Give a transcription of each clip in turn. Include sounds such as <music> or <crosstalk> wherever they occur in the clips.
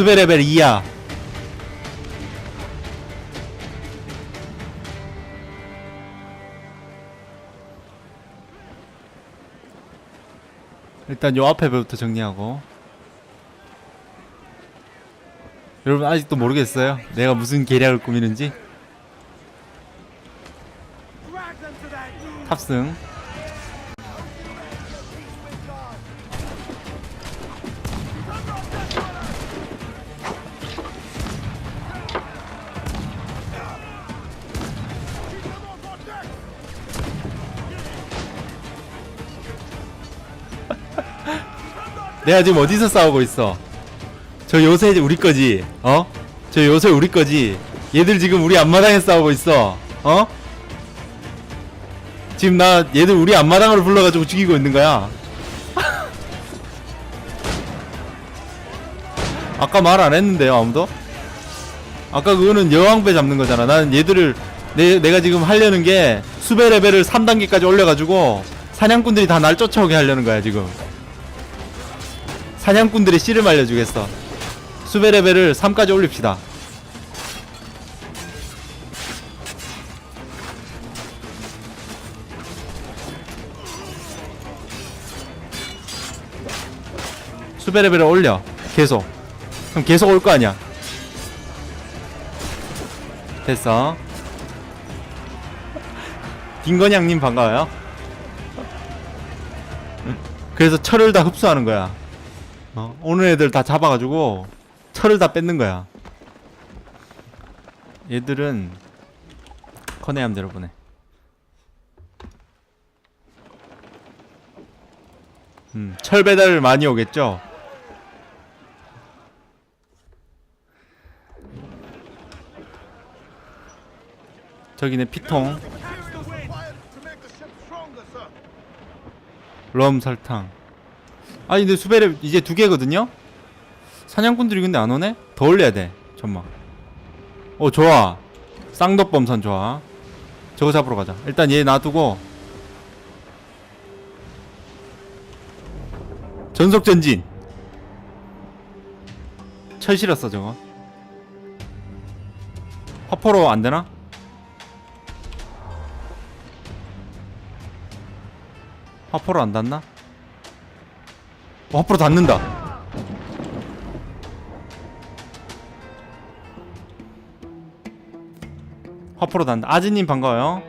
수배 레벨 2야. 일단 요 앞에 배부터 정리하고. 여러분 아직도 모르겠어요? 내가 무슨 계략을 꾸미는지? 탑승. 내가 지금 어디서 싸우고 있어? 저 요새 우리 거지? 어? 저 요새 우리 거지? 얘들 지금 우리 앞마당에 싸우고 있어. 어? 지금 나 얘들 우리 앞마당으로 불러가지고 죽이고 있는 거야. <laughs> 아까 말 안 했는데요, 아무도? 아까 그거는 여왕배 잡는 거잖아. 나는 얘들을 내, 내가 지금 하려는 게 수배 레벨을 3단계까지 올려가지고 사냥꾼들이 다 날 쫓아오게 하려는 거야, 지금. 사냥꾼들의 씨를 말려주겠어. 수배 레벨을 3까지 올립시다. 수배 레벨을 올려. 계속. 그럼 계속 올 거 아니야. 됐어. 딩건양님 반가워요. 그래서 철을 다 흡수하는 거야. 어, 오늘 애들 다 잡아가지고 철을 다 뺏는 거야. 얘들은 커네암 대로 보내. 음, 철 배달 많이 오겠죠. 저기네 피통, 럼 설탕. 아니 근데 수배를 이제 두 개거든요. 사냥꾼들이 근데 안 오네? 더 올려야 돼. 잠만. 어 좋아. 쌍덕범선 좋아. 저거 잡으러 가자. 일단 얘 놔두고 전속 전진. 철 실었어 저거. 화포로 안 되나? 화포로 안 닿나? 어, 화포로 닿는다. 화포로 닿는다. 아지님 반가워요.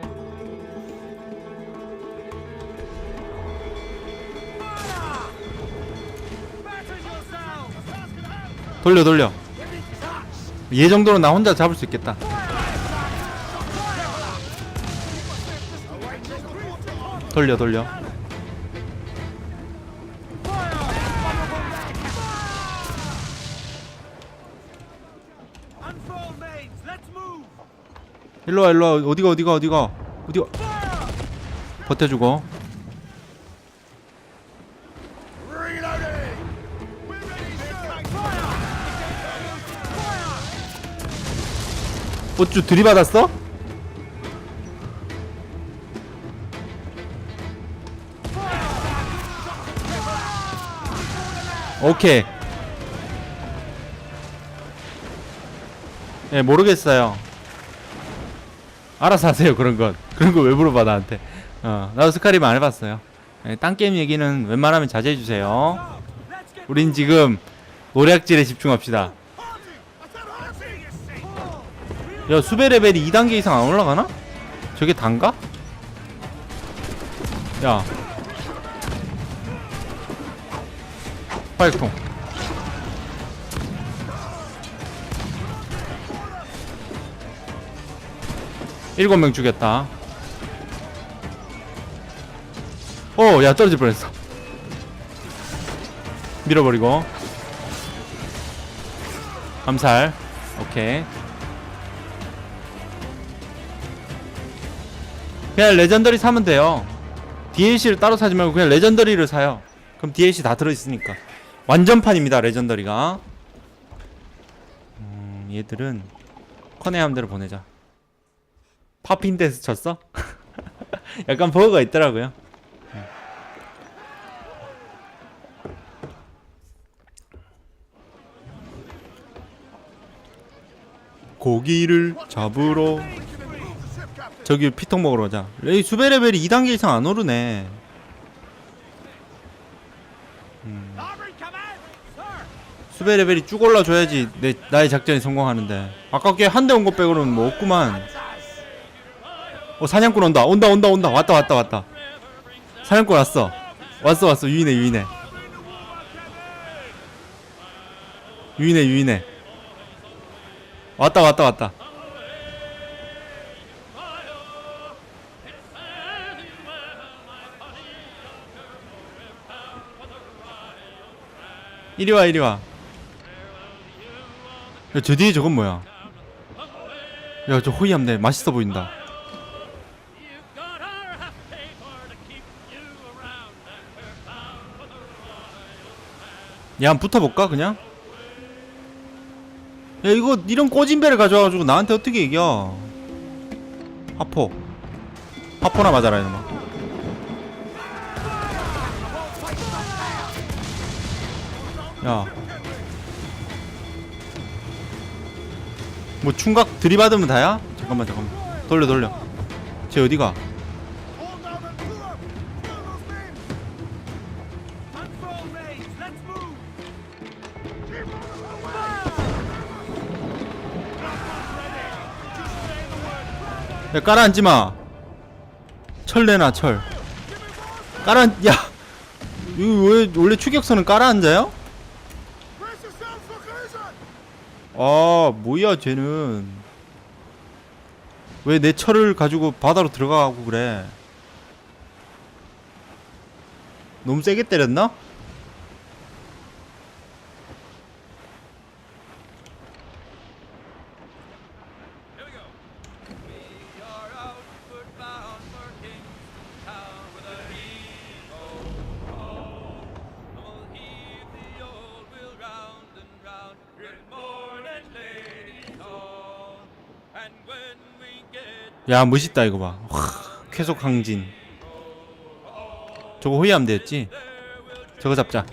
돌려 돌려. 얘 정도는 나 혼자 잡을 수 있겠다. 돌려 돌려. 일로와 일로와. 어디가 어디가 어디가? 어디가 버텨주고! 어쭈 들이받았어? 오케이. 예 모르겠어요 알아서 하세요 그런 건 <laughs> 그런 거 왜 물어봐 나한테 어 나도 스카리만 안 해봤어요 예, 딴 게임 얘기는 웬만하면 자제해 주세요 Let's get 우린 지금 노략질에 집중합시다? 야 수배 레벨이 2단계 이상 안 올라가나? 저게 단가? 야 파이통 일곱 명 죽였다 어야 떨어질 뻔했어 밀어버리고 암살 오케이 그냥 레전더리 사면 돼요. DLC를 따로 사지 말고 그냥 레전더리를 사요. 그럼 DLC 다 들어있으니까. 완전판입니다, 레전더리가. 음, 얘들은 커네함 대로 보내자. 파핀 데스 쳤어? <laughs> 약간 버거가 있더라고요. 고기를 잡으러 저기 피통 먹으러 가자 레이 수배 레벨이 2단계 이상 안 오르네! Sir! 수배 레벨이 쭉 올라줘야지 내 나의 작전이 성공하는데 아깝게 한 대 온 것 빼고는 뭐 없구만 어 사냥꾼 온다 온다 온다 온다 왔다 왔다 왔다 사냥꾼 왔어 왔어 왔어 유인해 유인해 유인해 유인해 왔다 왔다 왔다 이리 와 이리 와. 야, 저 뒤에 저건 뭐야? 야, 저 호이함네. 맛있어 보인다. Royal 야, 한번 붙어볼까 그냥? 야, 이거 이런 꼬진배를 가져와가지고 나한테 어떻게 이겨? 하포. 하포나 맞아라 이놈아. 야. 뭐 충각 들이받으면 다야? 잠깐만 잠깐만. 돌려 돌려. 쟤 어디가? 야 깔아앉지 마. 철 내놔 철. 깔아 야. 이거 왜 원래 추격선은 깔아앉아요? 아 뭐야 쟤는 왜 내 철을 가지고 바다로 들어가고 그래? 너무 세게 때렸나? 야 멋있다 이거 봐. 와, 쾌속 항진. 저거 호위함 되었지? 저거 잡자.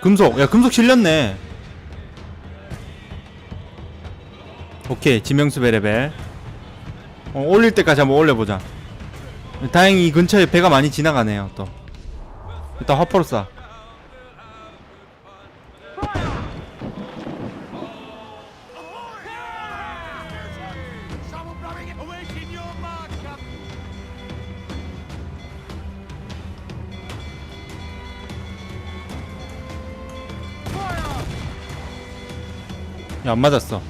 금속. 야 금속 실렸네. 오케이 지명수 베레벨. 어, 올릴 때까지 한번 올려보자. 다행히 이 근처에 배가 많이 지나가네요 또. 일단 화포로 쏴. 야 안 맞았어.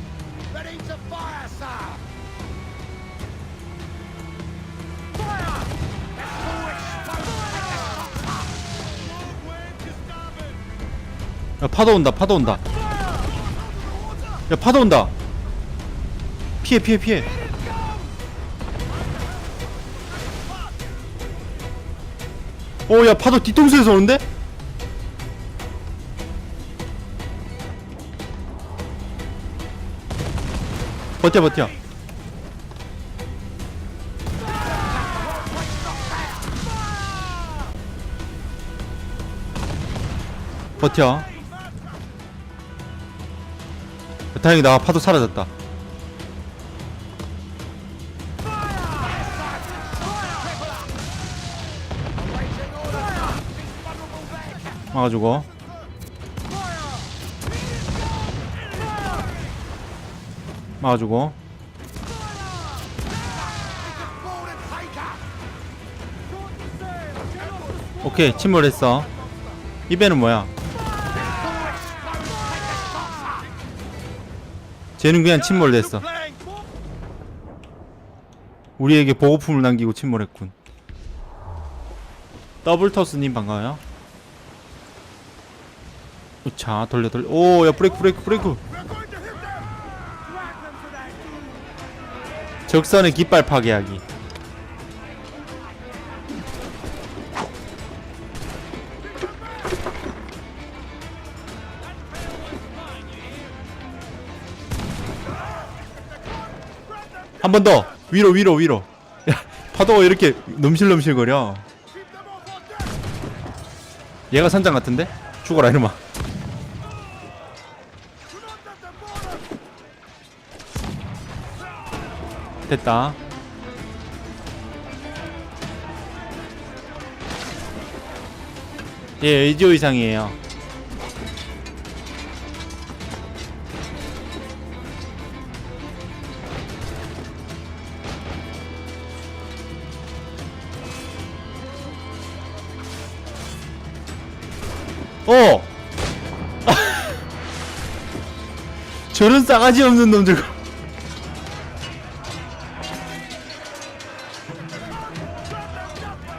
야 파도 온다 파도 온다. 야 파도 온다. 피해 피해 피해. 어야 파도 뒤통수에서 오는데? 버텨 버텨. 버텨. 다행이다 파도 사라졌다. 막아주고 막아주고! 오케이 침몰했어. 이 배는 뭐야? 쟤는 그냥 침몰됐어! 우리에게 보고품을 남기고 침몰했군. 더블터스님 반가워요. 자 돌려 돌려. 오야 브레이크 브레이크 브레이크 적선의 깃발 파괴하기 한 번 더 위로 위로 위로 야 <laughs> 파도가 이렇게 넘실넘실거려! 얘가 선장 같은데? 죽어라 이놈아 됐다. 예, 의지호 이상이에요. 어! <laughs> 저런 싸가지 없는 놈들.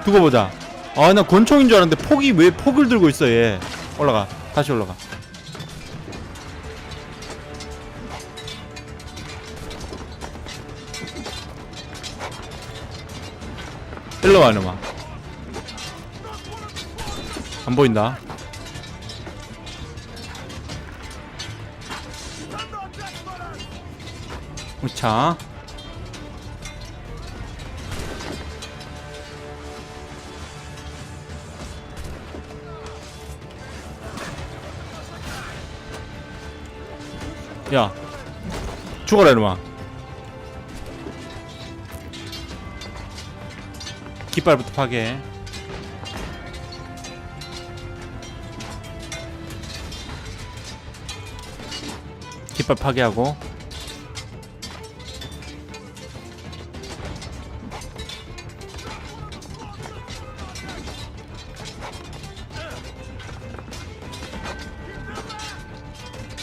두고 보자. 아, 나 권총인 줄 알았는데 폭이 왜 폭을 들고 있어, 얘. 올라가. 다시 올라가. 일로 와, 이놈아. 안 보인다. 우차. 야. 죽어라, 이놈아. 깃발부터 파괴. 깃발 파괴하고.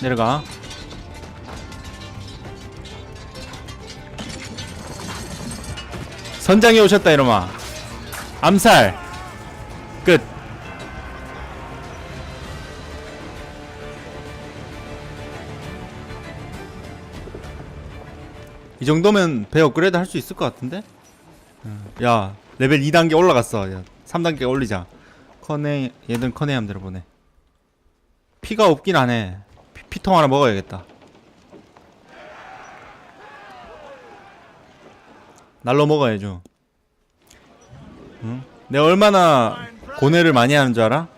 내려가. 선장이 오셨다 이놈아. 암살. 끝. 이 정도면 배 업그레이드 할 수 있을 것 같은데? 음, 야, 레벨 2단계 올라갔어. 야, 3단계 올리자. 커네, 얘들 커네함 들어보네. 피가 없긴 하네. 피, 피통 하나 먹어야겠다. 날로 먹어야죠. 응? 내가 얼마나 고뇌를 많이 하는 줄 알아?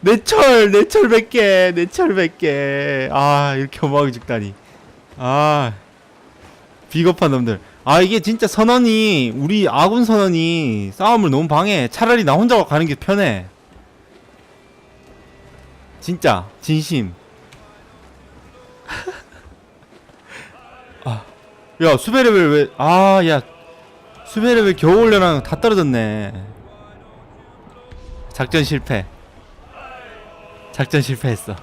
내철, 내철 100개, 내철 100개. 아, 이렇게 어마하게 죽다니. 아, 비겁한 놈들. 아, 이게 진짜 선언이, 우리 아군 선언이 싸움을 너무 방해. 차라리 나 혼자 가는 게 편해. 진짜, 진심. 야, 수배 레벨 왜, 아, 야, 수배 레벨 겨우 올려놔 다 떨어졌네. 작전 실패. 작전 실패했어.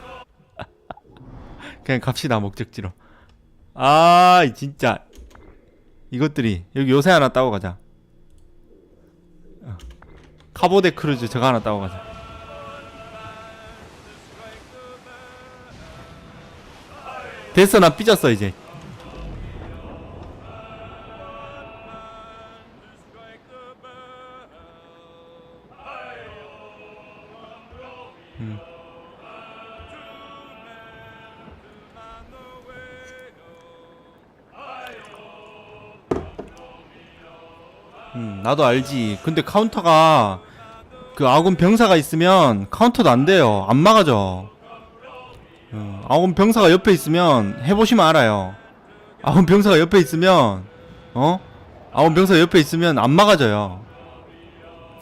<laughs> 그냥 갑시다, 목적지로. 아, 진짜. 이것들이, 여기 요새 하나 따고 가자. 어. 카보데 크루즈 저거 하나 따고 가자. 됐어, 나 삐졌어, 이제. 음, 나도 알지. 근데 카운터가 그 아군 병사가 있으면 카운터도 안 돼요. 안 막아져. 어, 아군 병사가 옆에 있으면 해보시면 알아요. 아군 병사가 옆에 있으면 어? 아군 병사가 옆에 있으면 안 막아져요.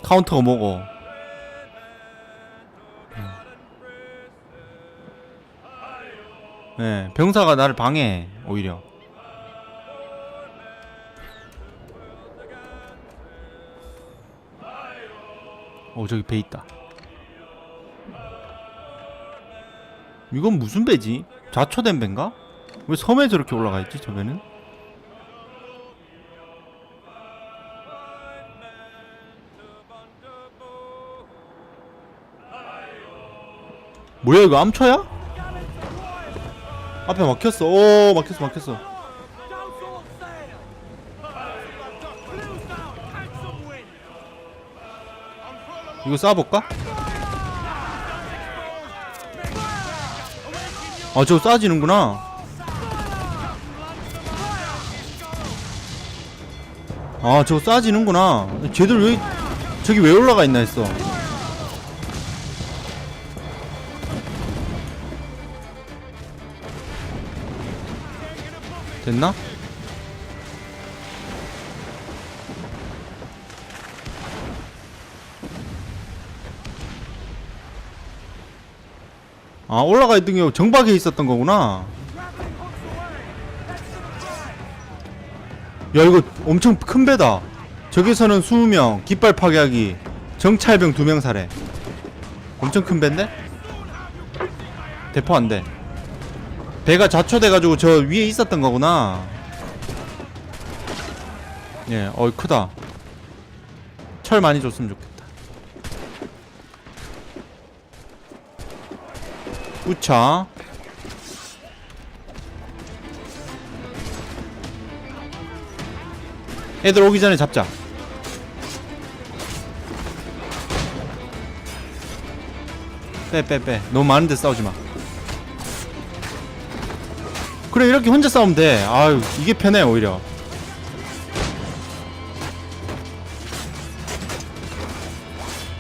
카운터가 뭐고? 음. 네, 병사가 나를 방해해 오히려. 어 저기 배 있다 이건 무슨 배지? 자초된 배인가? 왜 섬에 저렇게 올라가 있지 저 배는? 뭐야 이거 암초야? 앞에 막혔어 오 막혔어 막혔어 이거 쏴볼까? 아 저거 쏴지는구나 아 저거 쏴지는구나 쟤들 왜 저기 왜 올라가 있나 했어 됐나? 아 올라가 있던 게 정박에 있었던 거구나. 야 이거 엄청 큰 배다. 저기서는 20명 깃발 파괴하기 정찰병 2명 살해. 엄청 큰 배인데? 대포 안돼. 배가 자초돼가지고 저 위에 있었던 거구나. 예 어이 크다. 철 많이 줬으면 좋겠다 우차 애들 오기 전에 잡자. 빼빼 빼. 너무 많은데 싸우지 마. 그래 이렇게 혼자 싸우면 돼. 아유 이게 편해 오히려.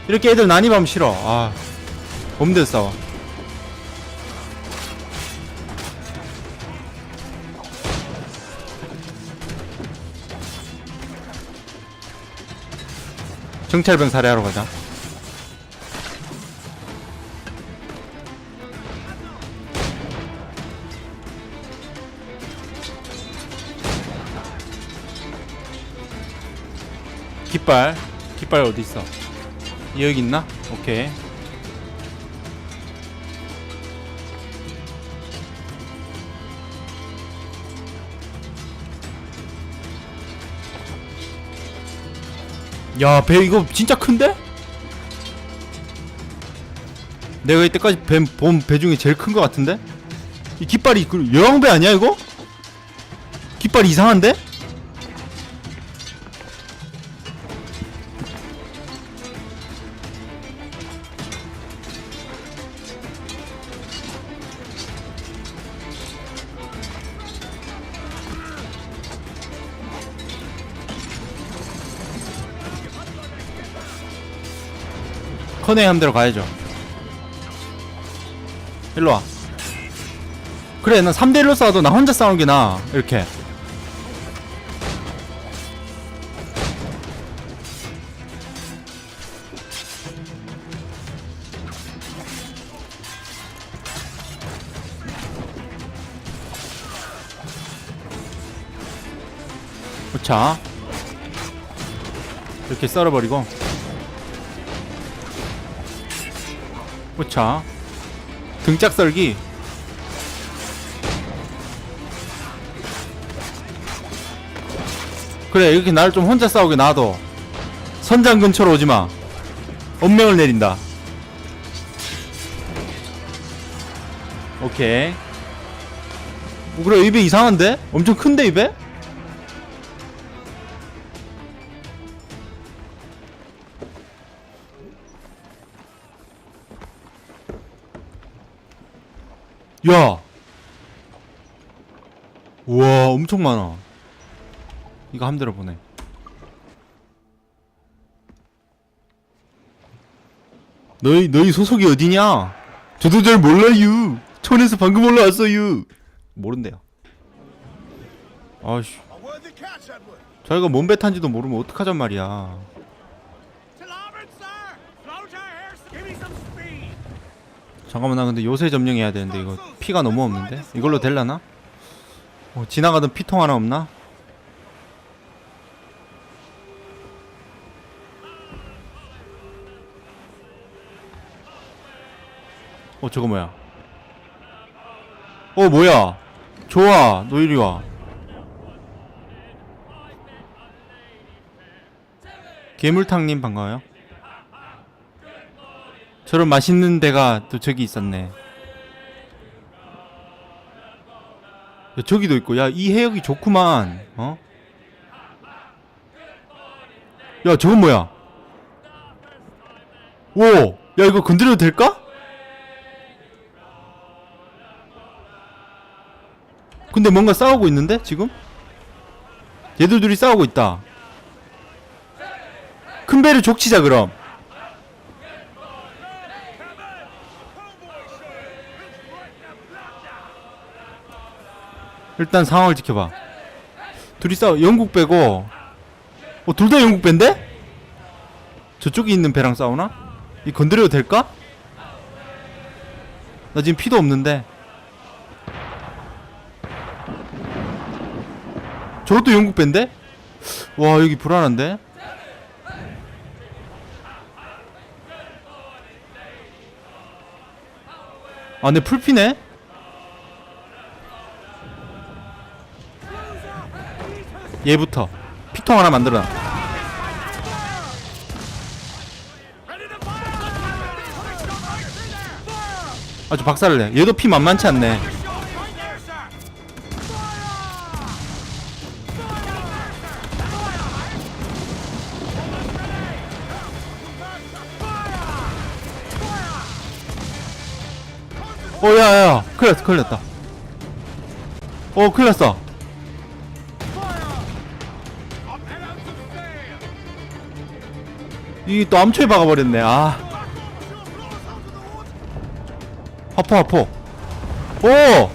이렇게 애들 난입하면 싫어. 아 없는데 싸워 정찰병 살해하러 가자. 깃발. 깃발 어디 있어? 여기 있나? 오케이 야 배 이거 진짜 큰데? 내가 이때까지 본배 중에 제일 큰거 같은데? 이 깃발이 그 여왕배 아니야 이거? 깃발 이상한데? 커네 함대로 가야죠. 일로와. 그래 난 3대1로 싸워도 나 혼자 싸우는 게 나아. 이렇게. 자. 이렇게 썰어버리고 그차 등짝 썰기. 그래 이렇게 나를 좀 혼자 싸우게 놔둬. 선장 근처로 오지마. 엄명을 내린다. 오케이. 어, 그래 입에 이상한데? 엄청 큰데 입에? 야! 우와, 엄청 많아. 이거 함대로 보내. 너희, 너희 소속이 어디냐? 저도 잘 몰라요. 촌에서 방금 올라왔어요. 모른대요. 아씨. 저희가 뭔배 탄지도 모르면 어떡하잔 말이야. 잠깐만 나 근데 요새 점령해야 되는데 이거 피가 너무 없는데 이걸로 될라나? 어, 지나가던 피통 하나 없나? 어 저거 뭐야? 어 뭐야? 좋아 너 이리 와 괴물탕님 반가워요 저런 맛있는 데가 또 저기 있었네. 야, 저기도 있고, 야, 이 해역이 좋구만, 어? 야, 저건 뭐야? 오! 야, 이거 건드려도 될까? 근데 뭔가 싸우고 있는데, 지금? 얘들 둘이 싸우고 있다. 큰 배를 족치자, 그럼. 일단 상황을 지켜봐. 둘이 싸워 영국 배고 어, 둘 다 영국 배인데? 저쪽에 있는 배랑 싸우나? 이 건드려도 될까? 나 지금 피도 없는데. 저것도 영국 밴데? 와 여기 불안한데? 아, 내 풀피네? 얘부터 피통 하나 만들어. 아주 박살을 내. 얘도 피 만만치 않네. 어, 야, 야, 야. 큰일 났어, 큰일 났다. 어, 큰일 났어. 이게 또 암초에 박아버렸네, 아. 화포, 화포. 오!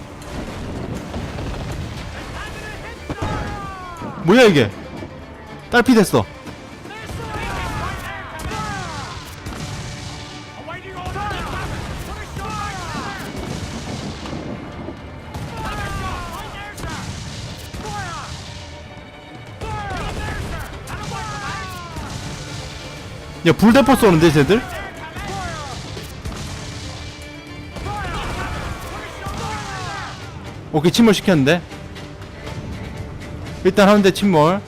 뭐야, 이게? 딸피 됐어. 야, 불대포 쏘는데, 쟤들? 오케이, 침몰 시켰는데. 일단 하는데 침몰.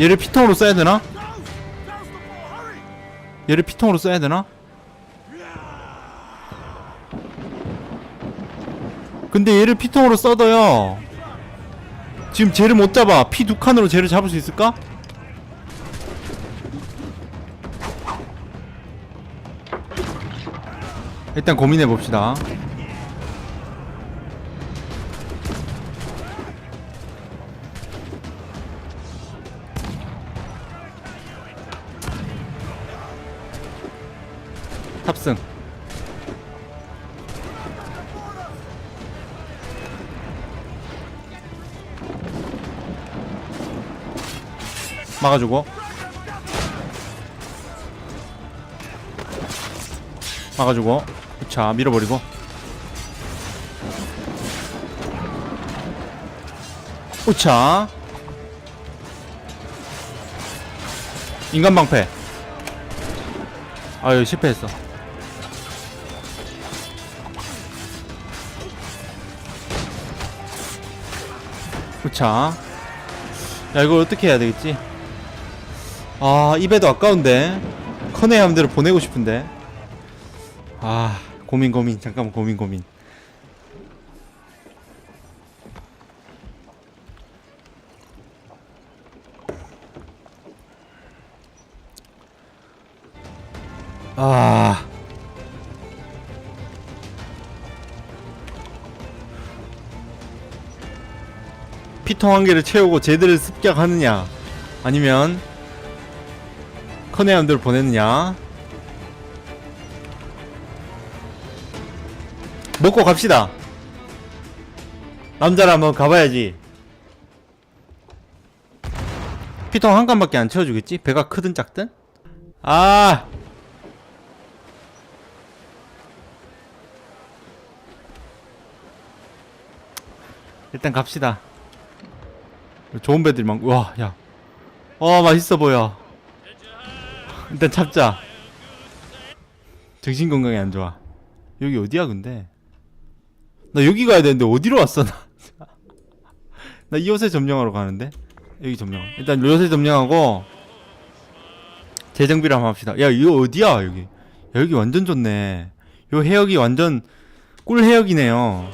얘를 피통으로 써야 되나? 얘를 피통으로 써야 되나? 근데 얘를 피통으로 써도요. 지금 쟤를 못 잡아. 피 두 칸으로 쟤를 잡을 수 있을까? 일단 고민해 봅시다. 탑승. 막아주고. 막아주고. 자 밀어버리고. 우차. 인간 방패. 아유 실패했어. 우차. 야 이걸 어떻게 해야 되겠지 아 입에도 아까운데. 커네 함대로 보내고 싶은데. 아 고민 고민. 잠깐만 고민 고민. 아. 피통 한 개를 채우고 제대로 습격하느냐? 아니면 커네함들 보내느냐? 먹고 갑시다. 남자라 한번 가봐야지. 피통 한 칸밖에 안 채워주겠지? 배가 크든 작든? 아! 일단 갑시다. 좋은 배들이 많고 와 야. 어 맛있어 보여 일단 잡자. 정신 건강에 안 좋아. 여기 어디야 근데? 나 여기 가야 되는데 어디로 왔어 나? <laughs> 나 이 옷에 점령하러 가는데? 여기 점령. 일단 요새 점령하고 재정비를 한번 합시다. 야 이거 어디야 여기? 야, 여기 완전 좋네. 요 해역이 완전 꿀 해역이네요.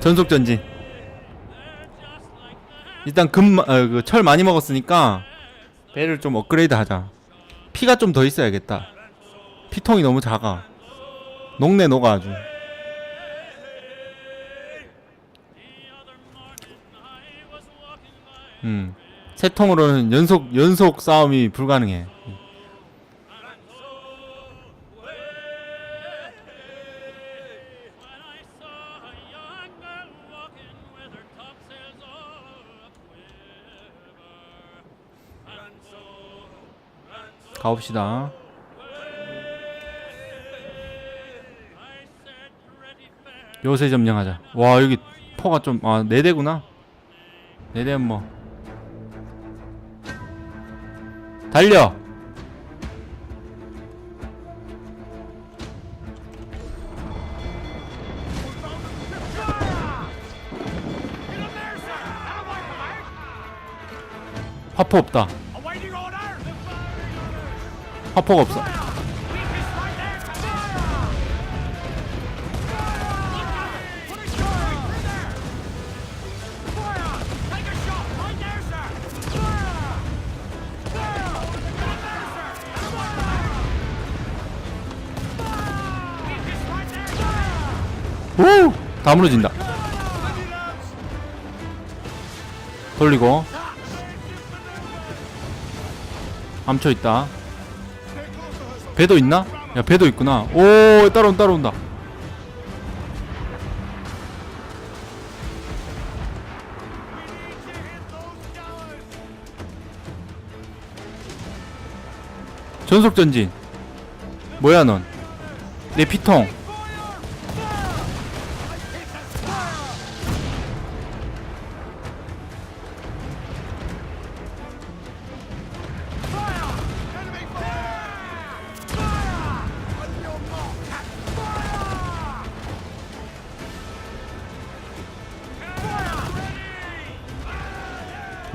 전속 전진 일단 금, 어, 그, 철 많이 먹었으니까 배를 좀 업그레이드 하자. 피가 좀 더 있어야겠다. 피통이 너무 작아. 녹네 녹아 아주. 음, 세 통으로는 연속 연속 싸움이 불가능해. 가봅시다. 요새 점령하자. 와 여기 포가 좀 아 네 대구나. 네 대는 뭐 달려. 화포 없다. 화포가 없어. 다 무너진다. 돌리고. 암초 있다. 배도 있나? 야 배도 있구나. 오 따라온다 따라온다. 전속 전진. 뭐야 넌? 내 피통.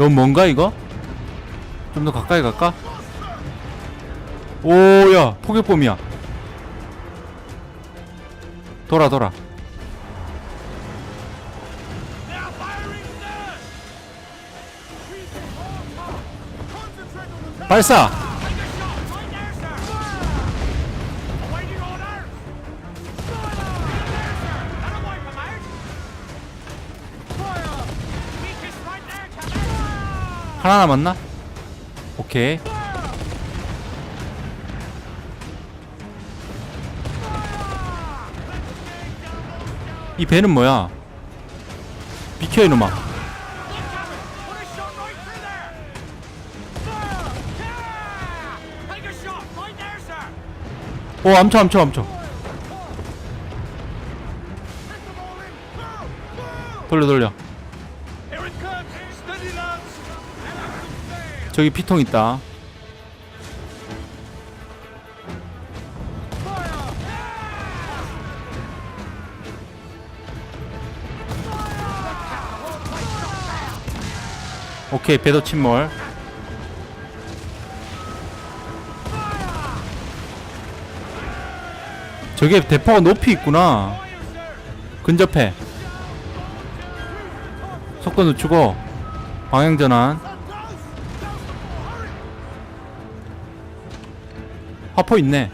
넌 뭔가 이거? 좀 더 가까이 갈까? 오야 포격범이야 돌아 돌아. 발사 하나 남았나? 오케이 이 배는 뭐야 비켜 이놈아. 오 암초 암초 암초 돌려 돌려 저기 피통 있다. 오케이 배도 침몰. 저게 대포가 높이 있구나. 근접해. 속도 늦추고 방향 전환 화포 있네